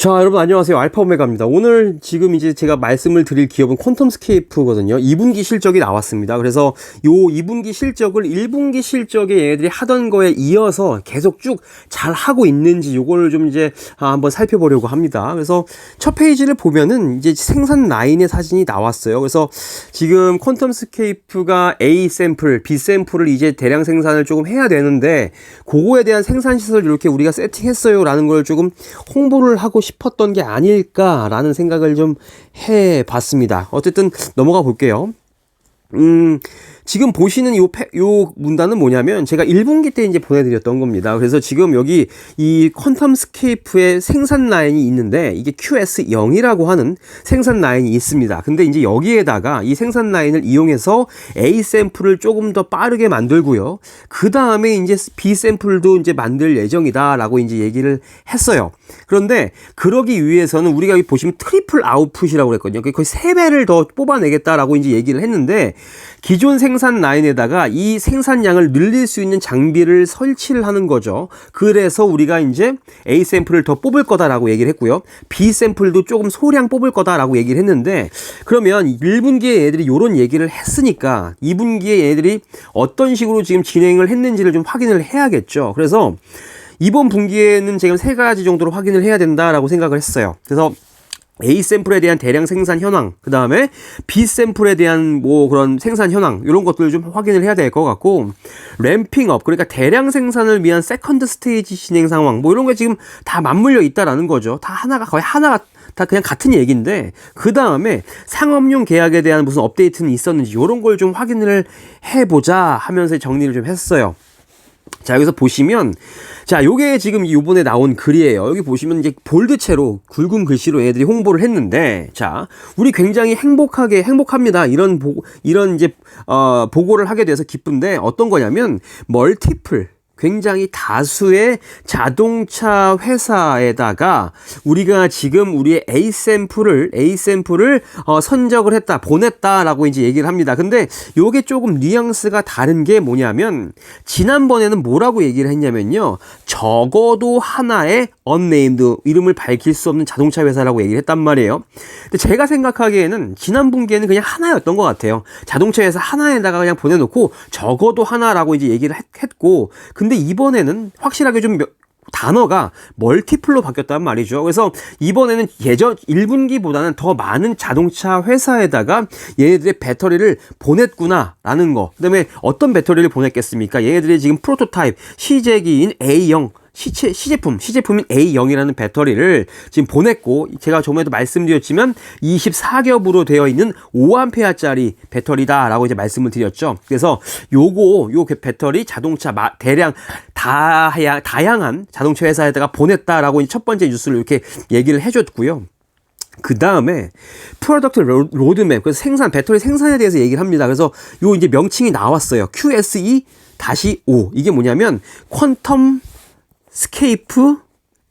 자, 여러분 안녕하세요. 알파 오메가입니다. 오늘 지금 이제 제가 말씀을 드릴 기업은 퀀텀스케이프거든요. 2분기 실적이 나왔습니다. 그래서 요 2분기 실적을 1분기 실적에 얘들이 하던 거에 이어서 계속 쭉 잘 하고 있는지 요거를 좀 이제 아, 한번 살펴보려고 합니다. 그래서 첫 페이지를 보면은 이제 생산 라인의 사진이 나왔어요. 그래서 지금 퀀텀스케이프가 A 샘플, B 샘플을 이제 대량 생산을 조금 해야 되는데 그거에 대한 생산 시설 이렇게 우리가 세팅했어요 라는 걸 조금 홍보를 하고 싶 었던 게 아닐까라는 생각을 좀 해봤습니다. 어쨌든 넘어가 볼게요. 음, 지금 보시는 요, 패, 요 문단은 뭐냐면 제가 1분기 때 이제 보내드렸던 겁니다. 그래서 지금 여기 이 퀀텀 스케이프의 생산 라인이 있는데 이게 QS0이라고 하는 생산 라인이 있습니다. 근데 이제 여기에다가 이 생산 라인을 이용해서 A 샘플을 조금 더 빠르게 만들고요. 그 다음에 이제 B 샘플도 이제 만들 예정이다라고 이제 얘기를 했어요. 그런데 그러기 위해서는 우리가 여기 보시면 트리플 아웃풋이라고 그랬거든요. 거의 3배를 더 뽑아내겠다라고 이제 얘기를 했는데 기존 생산 라인에다가 이 생산량을 늘릴 수 있는 장비를 설치를 하는 거죠. 그래서 우리가 이제 A 샘플을 더 뽑을 거다라고 얘기를 했고요. B 샘플도 조금 소량 뽑을 거다라고 얘기를 했는데 그러면 1분기에 애들이 이런 얘기를 했으니까 2분기에 애들이 어떤 식으로 지금 진행을 했는지를 좀 확인을 해야겠죠. 그래서 이번 분기에는 지금 세 가지 정도로 확인을 해야 된다라고 생각을 했어요. 그래서 A 샘플에 대한 대량 생산 현황, 그 다음에 B 샘플에 대한 뭐 그런 생산 현황, 이런 것들을 좀 확인을 해야 될 것 같고, 램핑업, 그러니까 대량 생산을 위한 세컨드 스테이지 진행 상황, 뭐 이런 게 지금 다 맞물려 있다라는 거죠. 다 하나가, 거의 하나가 다 그냥 같은 얘기인데, 그 다음에 상업용 계약에 대한 무슨 업데이트는 있었는지, 이런 걸 좀 확인을 해보자 하면서 정리를 좀 했어요. 자, 여기서 보시면, 자, 요게 지금 요번에 나온 글이에요. 여기 보시면 이제 볼드체로 굵은 글씨로 애들이 홍보를 했는데, 자, 우리 굉장히 행복하게, 행복합니다. 이런 보, 이런 이제, 어, 보고를 하게 돼서 기쁜데, 어떤 거냐면, 멀티플. 굉장히 다수의 자동차 회사에다가 우리가 지금 우리의 A 샘플을 A 샘플을 어, 선적을 했다 보냈다라고 이제 얘기를 합니다. 근데 요게 조금 뉘앙스가 다른 게 뭐냐면 지난번에는 뭐라고 얘기를 했냐면요. 적어도 하나의 언네임드 이름을 밝힐 수 없는 자동차 회사라고 얘기를 했단 말이에요. 근데 제가 생각하기에는 지난 분기에는 그냥 하나였던 것 같아요. 자동차 회사 하나에다가 그냥 보내놓고 적어도 하나라고 이제 얘기를 했 고 근데 이번에는 확실하게 좀 단어가 멀티플로 바뀌었단 말이죠. 그래서 이번에는 예전 1분기보다는 더 많은 자동차 회사에다가 얘네들의 배터리를 보냈구나라는 거. 그다음에 어떤 배터리를 보냈겠습니까? 얘네들이 지금 프로토타입 시제기인 A0 시체, 시제품, 시제품인 A0이라는 배터리를 지금 보냈고, 제가 저번에도 말씀드렸지만 24겹으로 되어 있는 5A짜리 배터리다라고 이제 말씀을 드렸죠. 그래서 요거, 요 배터리 자동차 마, 대량 다양, 다양한 자동차 회사에다가 보냈다라고 첫 번째 뉴스를 이렇게 얘기를 해줬고요. 그 다음에 프로덕트 로드맵 그래서 생산 배터리 생산에 대해서 얘기를 합니다. 그래서 요 이제 명칭이 나왔어요. QSE 다시 5 이게 뭐냐면 퀀텀 스케이프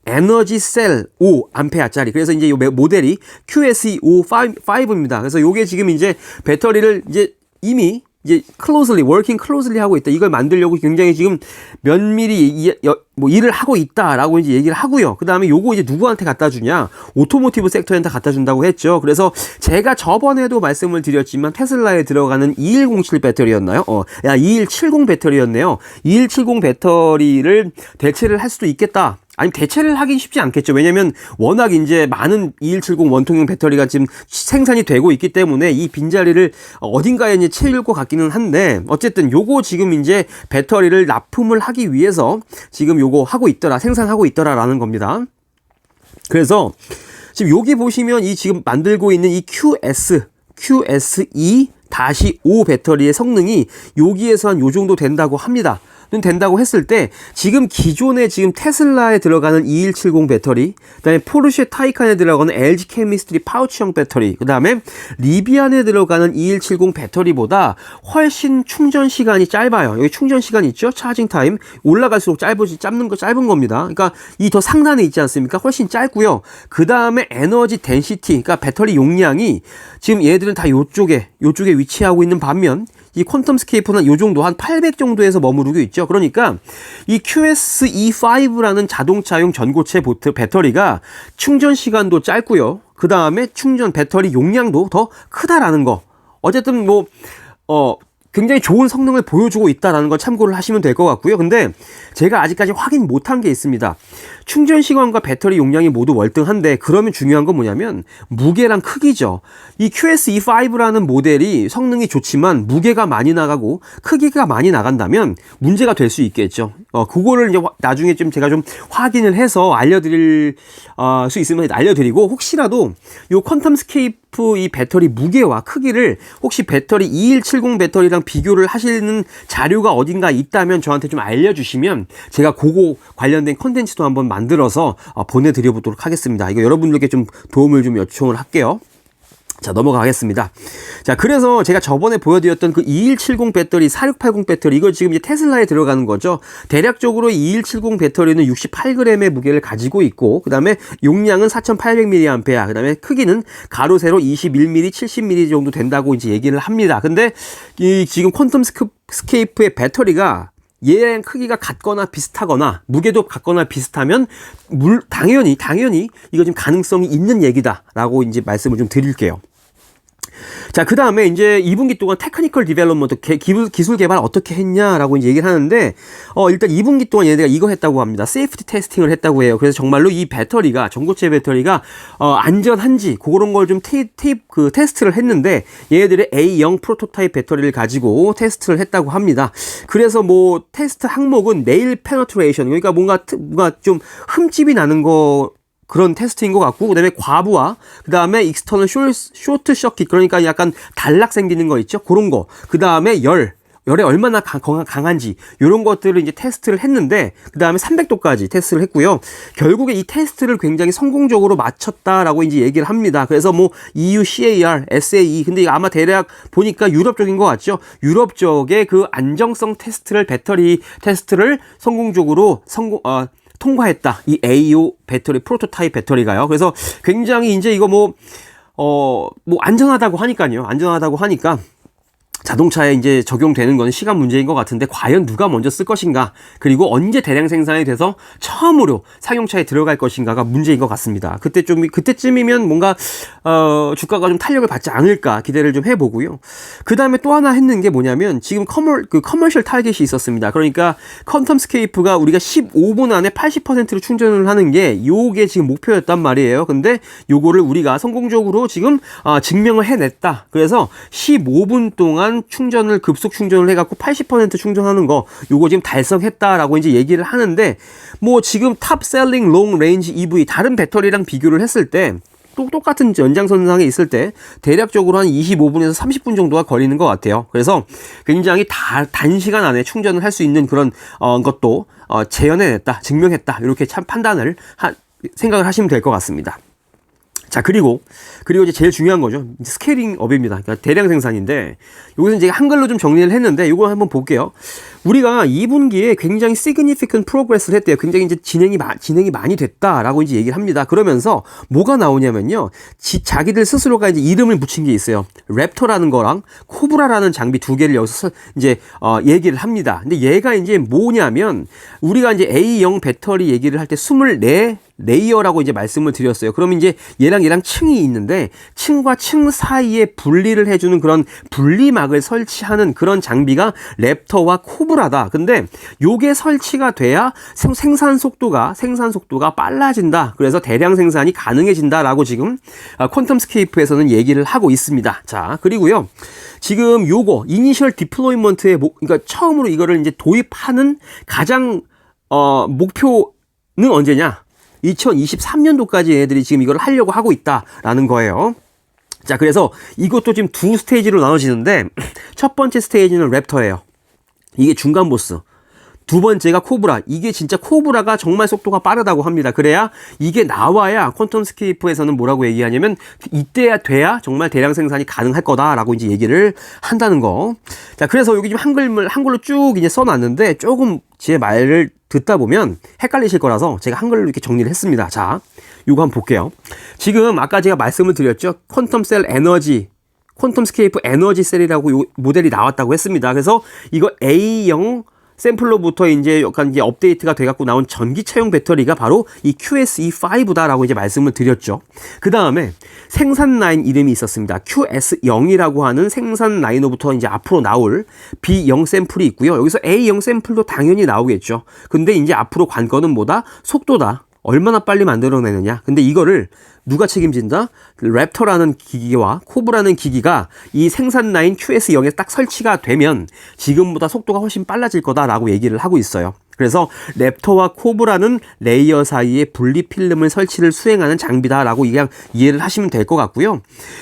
에너지 셀 5 암페어짜리. 그래서 이제 요 모델이 QSE5 5입니다. 그래서 요게 지금 이제 배터리를 이제 이미 이제 클로즈리 워킹 클로즈리 하고 있다. 이걸 만들려고 굉장히 지금 면밀히 이, 여, 뭐 일을 하고 있다라고 이제 얘기를 하고요. 그다음에 요거 이제 누구한테 갖다 주냐? 오토모티브 섹터한테 갖다 준다고 했죠. 그래서 제가 저번에도 말씀을 드렸지만 테슬라에 들어가는 2107 배터리였나요? 어, 야, 2170 배터리였네요. 2170 배터리를 대체를 할 수도 있겠다. 아니 대체를 하긴 쉽지 않겠죠. 왜냐면 워낙 이제 많은 2170 원통형 배터리가 지금 생산이 되고 있기 때문에 이 빈자리를 어딘가에 이제 채울 것 같기는 한데 어쨌든 요거 지금 이제 배터리를 납품을 하기 위해서 지금 요거 하고 있더라. 생산하고 있더라라는 겁니다. 그래서 지금 여기 보시면 이 지금 만들고 있는 이 QS QSE 다시 5 배터리의 성능이 여기에서 한 요 정도 된다고 합니다. 된다고 했을 때 지금 기존에 지금 테슬라에 들어가는 2170 배터리, 그다음에 포르쉐 타이칸에 들어가는 LG 케미스트리 파우치형 배터리, 그다음에 리비안에 들어가는 2170 배터리보다 훨씬 충전 시간이 짧아요. 여기 충전 시간 있죠? 차징 타임 올라갈수록 짧아지 짧는 거 짧은 겁니다. 그러니까 이 더 상단에 있지 않습니까? 훨씬 짧고요. 그다음에 에너지 덴시티, 그러니까 배터리 용량이 지금 얘들은 다 요쪽에 요쪽에 위치하고 있는 반면 이 퀀텀 스케이프는 요 정도 한 800 정도에서 머무르고 있죠. 그러니까 이 QS-E5라는 자동차용 전고체 보트 배터리가 충전 시간도 짧고요. 그 다음에 충전 배터리 용량도 더 크다라는 거. 어쨌든 뭐, 어, 굉장히 좋은 성능을 보여주고 있다라는 걸 참고를 하시면 될 것 같고요. 근데 제가 아직까지 확인 못한 게 있습니다. 충전 시간과 배터리 용량이 모두 월등한데 그러면 중요한 건 뭐냐면 무게랑 크기죠. 이 QS-E5라는 모델이 성능이 좋지만 무게가 많이 나가고 크기가 많이 나간다면 문제가 될 수 있겠죠. 어, 그거를 이제 나중에 좀 제가 좀 확인을 해서 알려드릴 어, 수 있으면 알려드리고 혹시라도 요 퀀텀 스케이프 이 배터리 무게와 크기를 혹시 배터리 2170 배터리랑 비교를 하시는 자료가 어딘가 있다면 저한테 좀 알려주시면 제가 그거 관련된 컨텐츠도 한번 만들어서 어, 보내드려 보도록 하겠습니다. 이거 여러분들께 좀 도움을 좀 요청을 할게요. 자, 넘어가겠습니다. 자, 그래서 제가 저번에 보여드렸던 그 2170 배터리, 4680 배터리, 이거 지금 이제 테슬라에 들어가는 거죠. 대략적으로 2170 배터리는 68g의 무게를 가지고 있고, 그 다음에 용량은 4800mAh, 그 다음에 크기는 가로 세로 21mm, 70mm 정도 된다고 이제 얘기를 합니다. 근데 이 지금 퀀텀 스케이프의 배터리가 얘랑 크기가 같거나 비슷하거나 무게도 같거나 비슷하면 물 당연히 당연히 이거 좀 가능성이 있는 얘기다라고 이제 말씀을 좀 드릴게요. 자, 그 다음에 이제 2분기 동안 테크니컬 디벨롭먼트, 기술 개발 어떻게 했냐라고 이제 얘기를 하는데, 어, 일단 2분기 동안 얘네가 이거 했다고 합니다. 세이프티 테스팅을 했다고 해요. 그래서 정말로 이 배터리가, 전고체 배터리가, 어, 안전한지, 그런 걸 좀 테이, 테이프, 그 테스트를 했는데, 얘네들의 A0 프로토타입 배터리를 가지고 테스트를 했다고 합니다. 그래서 뭐, 테스트 항목은 네일 페너트레이션, 그러니까 뭔가, 뭔가 좀 흠집이 나는 거, 그런 테스트인 것 같고 그다음에 과부하 그다음에 익스터널 쇼트 서킷 그러니까 약간 단락 생기는 거 있죠 그런 거 그다음에 열 열에 얼마나 강, 한지 이런 것들을 이제 테스트를 했는데 그 다음에 300도까지 테스트를 했고요. 결국에 이 테스트를 굉장히 성공적으로 마쳤다라고 이제 얘기를 합니다. 그래서 뭐 EU CAR, SAE 근데 아마 대략 보니까 유럽 쪽인 것 같죠. 유럽 쪽의 그 안정성 테스트를 배터리 테스트를 성공적으로 성공 어, 통과했다. 이 AO 배터리 프로토타입 배터리가요. 그래서 굉장히 이제 이거 뭐 어, 뭐 안전하다고 하니까요. 안전하다고 하니까 자동차에 이제 적용되는 건 시간 문제인 것 같은데 과연 누가 먼저 쓸 것인가 그리고 언제 대량 생산이 돼서 처음으로 상용차에 들어갈 것인가가 문제인 것 같습니다. 그때 좀 그때쯤이면 뭔가 어 주가가 좀 탄력을 받지 않을까 기대를 좀 해보고요. 그 다음에 또 하나 했는 게 뭐냐면 지금 커멀 그 커머셜 타겟이 있었습니다. 그러니까 퀀텀 스케이프가 우리가 15분 안에 80%로 충전을 하는 게 요게 지금 목표였단 말이에요. 근데 요거를 우리가 성공적으로 지금 어, 증명을 해냈다. 그래서 15분 동안 동안 충전을 급속 충전을 해갖고 80% 충전하는 거 요거 지금 달성했다라고 이제 얘기를 하는데 뭐 지금 탑셀링 롱 레인지 EV 다른 배터리랑 비교를 했을 때 똑같은 연장선상에 있을 때 대략적으로 한 25분에서 30분 정도가 걸리는 것 같아요. 그래서 굉장히 다, 단시간 안에 충전을 할 수 있는 그런 어, 것도 어, 재현해냈다, 증명했다 이렇게 참 판단을 하, 생각을 하시면 될 것 같습니다. 자, 그리고, 그리고 이제 제일 중요한 거죠. 스케일링 업입니다. 그러니까 대량 생산인데, 여기서 이제 한글로 좀 정리를 했는데, 이거 한번 볼게요. 우리가 2분기에 굉장히 significant progress를 했대요. 굉장히 이제 진행이, 진행이 많이 됐다라고 이제 얘기를 합니다. 그러면서 뭐가 나오냐면요. 지, 자기들 스스로가 이제 이름을 붙인 게 있어요. 랩터라는 거랑 코브라라는 장비 두 개를 여기서 이제, 어, 얘기를 합니다. 근데 얘가 이제 뭐냐면, 우리가 이제 A형 배터리 얘기를 할 때 24, 레이어라고 이제 말씀을 드렸어요. 그럼 이제 얘랑 얘랑 층이 있는데 층과 층 사이에 분리를 해주는 그런 분리막을 설치하는 그런 장비가 랩터와 코브라다. 근데 요게 설치가 돼야 생산 속도가 생산 속도가 빨라진다. 그래서 대량 생산이 가능해진다라고 지금 퀀텀 스케이프에서는 얘기를 하고 있습니다. 자 그리고요. 지금 요거 이니셜 디플로이먼트의 목 그러니까 처음으로 이거를 이제 도입하는 가장 어 목표는 언제냐? 2023년도까지 얘네들이 지금 이걸 하려고 하고 있다라는 거예요. 자, 그래서 이것도 지금 두 스테이지로 나눠지는데 첫 번째 스테이지는 랩터예요. 이게 중간 보스. 두 번째가 코브라. 이게 진짜 코브라가 정말 속도가 빠르다고 합니다. 그래야 이게 나와야 퀀텀 스케이프에서는 뭐라고 얘기하냐면 이때야 돼야 정말 대량 생산이 가능할 거다라고 이제 얘기를 한다는 거. 자, 그래서 여기 지금 한글을 한글로 쭉 이제 써놨는데 조금 제 말을 듣다 보면 헷갈리실 거라서 제가 한글로 이렇게 정리를 했습니다. 자, 요거 한번 볼게요. 지금 아까 제가 말씀을 드렸죠. 퀀텀 셀 에너지 퀀텀 스케이프 에너지 셀이라고 요 모델이 나왔다고 했습니다. 그래서 이거 A형 샘플로부터 이제 약간 이제 업데이트가 돼갖고 나온 전기 차용 배터리가 바로 이 QSE5다라고 이제 말씀을 드렸죠. 그 다음에 생산 라인 이름이 있었습니다. QS0이라고 하는 생산 라인으로부터 이제 앞으로 나올 B0 샘플이 있고요. 여기서 A0 샘플도 당연히 나오겠죠. 근데 이제 앞으로 관건은 뭐다? 속도다. 얼마나 빨리 만들어내느냐. 근데 이거를 누가 책임진다? 랩터라는 기기와 코브라는 기기가 이 생산 라인 QS0에 딱 설치가 되면 지금보다 속도가 훨씬 빨라질 거다라고 얘기를 하고 있어요. 그래서 랩터와 코브라는 레이어 사이에 분리 필름을 설치를 수행하는 장비다라고 그냥 이해를 하시면 될 것 같고요.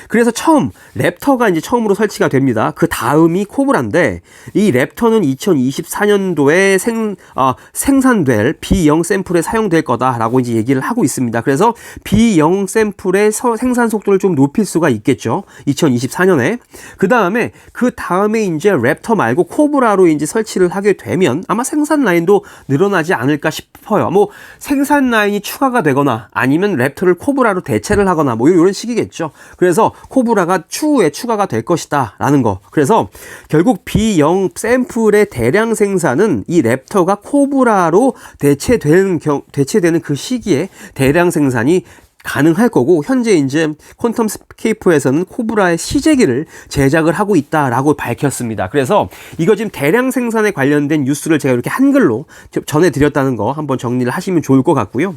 그래서 처음 랩터가 이제 처음으로 설치가 됩니다. 그 다음이 코브라인데 이 랩터는 2024년도에 생 어, 생산될 B0 샘플에 사용될 거다라고 이제 얘기를 하고 있습니다. 그래서 B0 샘플의 서, 생산 속도를 좀 높일 수가 있겠죠. 2024년에 그 다음에 그 다음에 이제 랩터 말고 코브라로 이제 설치를 하게 되면 아마 생산 라인도 늘어나지 않을까 싶어요. 뭐 생산 라인이 추가가 되거나 아니면 랩터를 코브라로 대체를 하거나 뭐 이런 식이겠죠. 그래서 코브라가 추후에 추가가 될 것이다라는 거. 그래서 결국 B0 샘플의 대량 생산은 이 랩터가 코브라로 대체되는 경 대체되는 그 시기에 대량 생산이 가능할 거고 현재 이제 퀀텀 스케이프에서는 코브라의 시제기를 제작을 하고 있다라고 밝혔습니다. 그래서 이거 지금 대량 생산에 관련된 뉴스를 제가 이렇게 한글로 전해드렸다는 거 한번 정리를 하시면 좋을 것 같고요.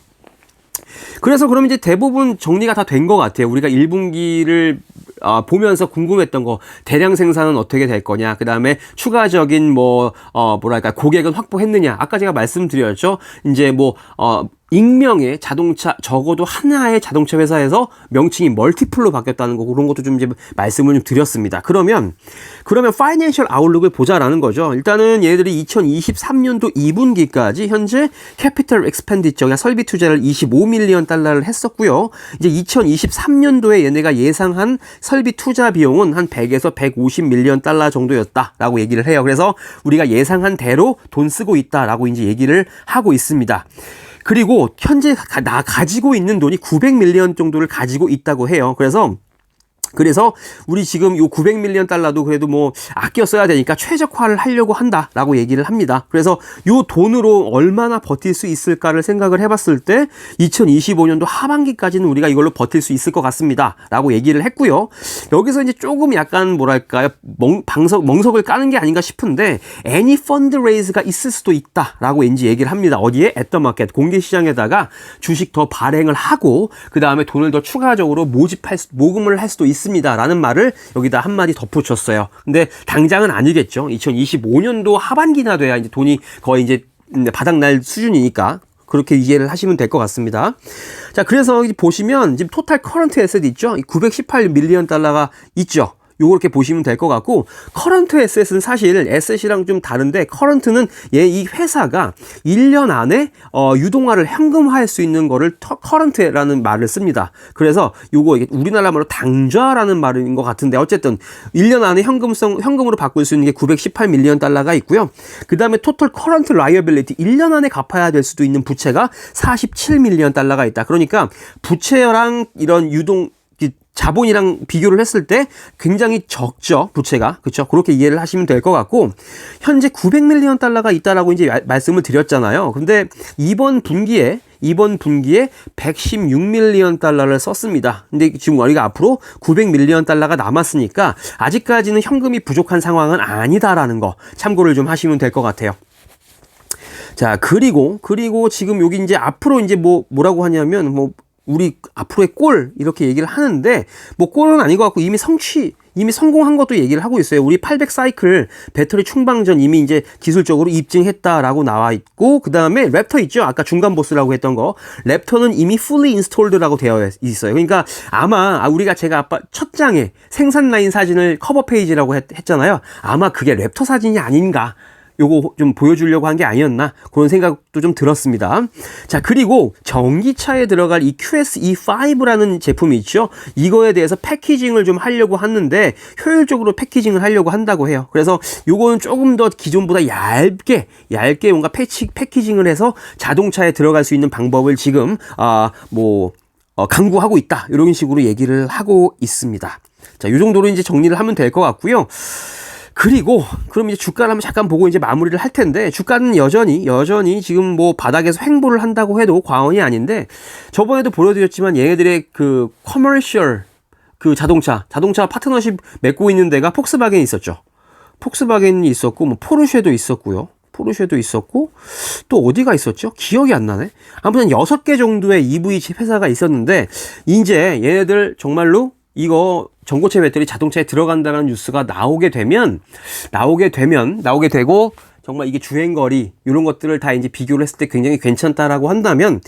그래서 그럼 이제 대부분 정리가 다 된 것 같아요. 우리가 1분기를 어, 보면서 궁금했던 거 대량 생산은 어떻게 될 거냐 그 다음에 추가적인 뭐 어, 뭐랄까 고객은 확보했느냐 아까 제가 말씀드렸죠 이제 뭐 어, 익명의 자동차 적어도 하나의 자동차 회사에서 명칭이 멀티플로 바뀌었다는 거 그런 것도 좀 이제 말씀을 좀 드렸습니다. 그러면 그러면 파이낸셜 아웃룩을 보자라는 거죠. 일단은 얘들이 2023년도 2분기까지 현재 캐피털 엑스펜디처 설비 투자를 25밀리언 달러를 했었고요. 이제 2023년도에 얘네가 예상한 설비 투자 비용은 한 100에서 150밀리언 달러 정도였다라고 얘기를 해요. 그래서 우리가 예상한 대로 돈 쓰고 있다라고 이제 얘기를 하고 있습니다. 그리고 현재 나 가지고 있는 돈이 900밀리언 정도를 가지고 있다고 해요. 그래서 그래서 우리 지금 요 900밀리언 달러도 그래도 뭐 아껴 써야 되니까 최적화를 하려고 한다라고 얘기를 합니다. 그래서 요 돈으로 얼마나 버틸 수 있을까를 생각을 해봤을 때 2025년도 하반기까지는 우리가 이걸로 버틸 수 있을 것 같습니다라고 얘기를 했고요. 여기서 이제 조금 약간 뭐랄까요 멍, 방석 멍석을 까는 게 아닌가 싶은데 애니 펀드 레이즈가 있을 수도 있다라고 왠지 얘기를 합니다. 어디에 애더 마켓 공개 시장에다가 주식 더 발행을 하고 그 다음에 돈을 더 추가적으로 모집할 수, 모금을 할 수도 있. 있습니다 라는 말을 여기다 한마디 덧붙였어요. 근데 당장은 아니겠죠. 2025년도 하반기나 돼야 이제 돈이 거의 이제 바닥날 수준이니까 그렇게 이해를 하시면 될 것 같습니다. 자, 그래서 보시면 지금 토탈 커런트 에셋 있죠? 918 밀리언 달러가 있죠. 요거 이렇게 보시면 될 것 같고 커런트 에셋은 사실 에셋이랑 좀 다른데 커런트는 얘 이 회사가 1년 안에 어, 유동화를 현금화할 수 있는 거를 터, 커런트라는 말을 씁니다. 그래서 요거 우리나라 말로 당좌라는 말인 것 같은데 어쨌든 1년 안에 현금성 현금으로 바꿀 수 있는 게 918 밀리언 달러가 있고요. 그다음에 토탈 커런트 라이어빌리티 1년 안에 갚아야 될 수도 있는 부채가 47 밀리언 달러가 있다. 그러니까 부채랑 이런 유동 자본이랑 비교를 했을 때 굉장히 적죠 부채가 그렇죠 그렇게 이해를 하시면 될 것 같고 현재 900밀리언 달러가 있다라고 이제 말씀을 드렸잖아요 근데 이번 분기에 이번 분기에 116밀리언 달러를 썼습니다. 근데 지금 우리가 앞으로 900밀리언 달러가 남았으니까 아직까지는 현금이 부족한 상황은 아니다라는 거 참고를 좀 하시면 될 것 같아요. 자, 그리고 그리고 지금 여기 이제 앞으로 이제 뭐 뭐라고 하냐면 뭐 우리 앞으로의 골 이렇게 얘기를 하는데 뭐 골은 아닌 것 같고 이미 성취 이미 성공한 것도 얘기를 하고 있어요. 우리 800 사이클 배터리 충방전 이미 이제 기술적으로 입증했다라고 나와 있고 그 다음에 랩터 있죠. 아까 중간 보스라고 했던 거 랩터는 이미 fully installed라고 되어 있어요. 그러니까 아마 우리가 제가 아빠 첫 장에 생산 라인 사진을 커버 페이지라고 했, 했잖아요. 아마 그게 랩터 사진이 아닌가. 요거 좀 보여주려고 한 게 아니었나 그런 생각도 좀 들었습니다. 자 그리고 전기차에 들어갈 이 QSE5라는 제품이 있죠. 이거에 대해서 패키징을 좀 하려고 하는데 효율적으로 패키징을 하려고 한다고 해요. 그래서 요거는 조금 더 기존보다 얇게 얇게 뭔가 패치, 패키징을 해서 자동차에 들어갈 수 있는 방법을 지금 아뭐 어, 강구하고 있다 이런 식으로 얘기를 하고 있습니다. 자, 이 정도로 이제 정리를 하면 될 것 같고요. 그리고 그럼 이제 주가를 한번 잠깐 보고 이제 마무리를 할 텐데 주가는 여전히 여전히 지금 뭐 바닥에서 횡보를 한다고 해도 과언이 아닌데 저번에도 보여드렸지만 얘네들의 그 커머셜 그 자동차 자동차 파트너십 맺고 있는 데가 폭스바겐이 있었죠. 폭스바겐이 있었고 뭐 포르쉐도 있었고요. 포르쉐도 있었고 또 어디가 있었죠? 기억이 안 나네. 아무튼 여섯 개 정도의 EV 회사가 있었는데 이제 얘네들 정말로 이거 전고체 배터리 자동차에 들어간다는 뉴스가 나오게 되면 나오게 되면 나오게 되고 정말 이게 주행 거리 이런 것들을 다 이제 비교를 했을 때 굉장히 괜찮다라고 한다면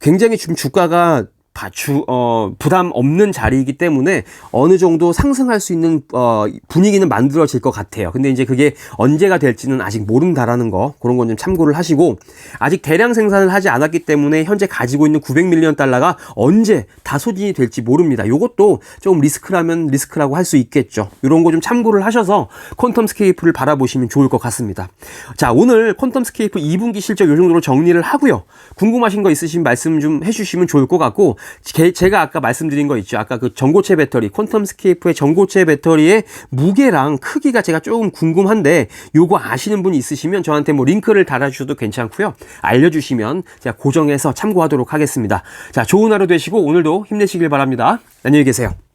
굉장히 지금 주가가 바- 주, 어, 부담 없는 자리이기 때문에 어느 정도 상승할 수 있는, 어, 분위기는 만들어질 것 같아요. 근데 이제 그게 언제가 될지는 아직 모른다라는 거, 그런 건 좀 참고를 하시고, 아직 대량 생산을 하지 않았기 때문에 현재 가지고 있는 900밀리언 달러가 언제 다 소진이 될지 모릅니다. 요것도 조금 리스크라면 리스크라고 할 수 있겠죠. 이런 거 좀 참고를 하셔서 퀀텀 스케이프를 바라보시면 좋을 것 같습니다. 자, 오늘 퀀텀 스케이프 2분기 실적 요 정도로 정리를 하고요. 궁금하신 거 있으신 말씀 좀 해주시면 좋을 것 같고, 제, 제가 아까 말씀드린 거 있죠. 아까 그 전고체 배터리, 퀀텀 스케이프의 전고체 배터리의 무게랑 크기가 제가 조금 궁금한데, 요거 아시는 분이 있으시면 저한테 뭐 링크를 달아주셔도 괜찮고요. 알려주시면 제가 고정해서 참고하도록 하겠습니다. 자, 좋은 하루 되시고 오늘도 힘내시길 바랍니다. 안녕히 계세요.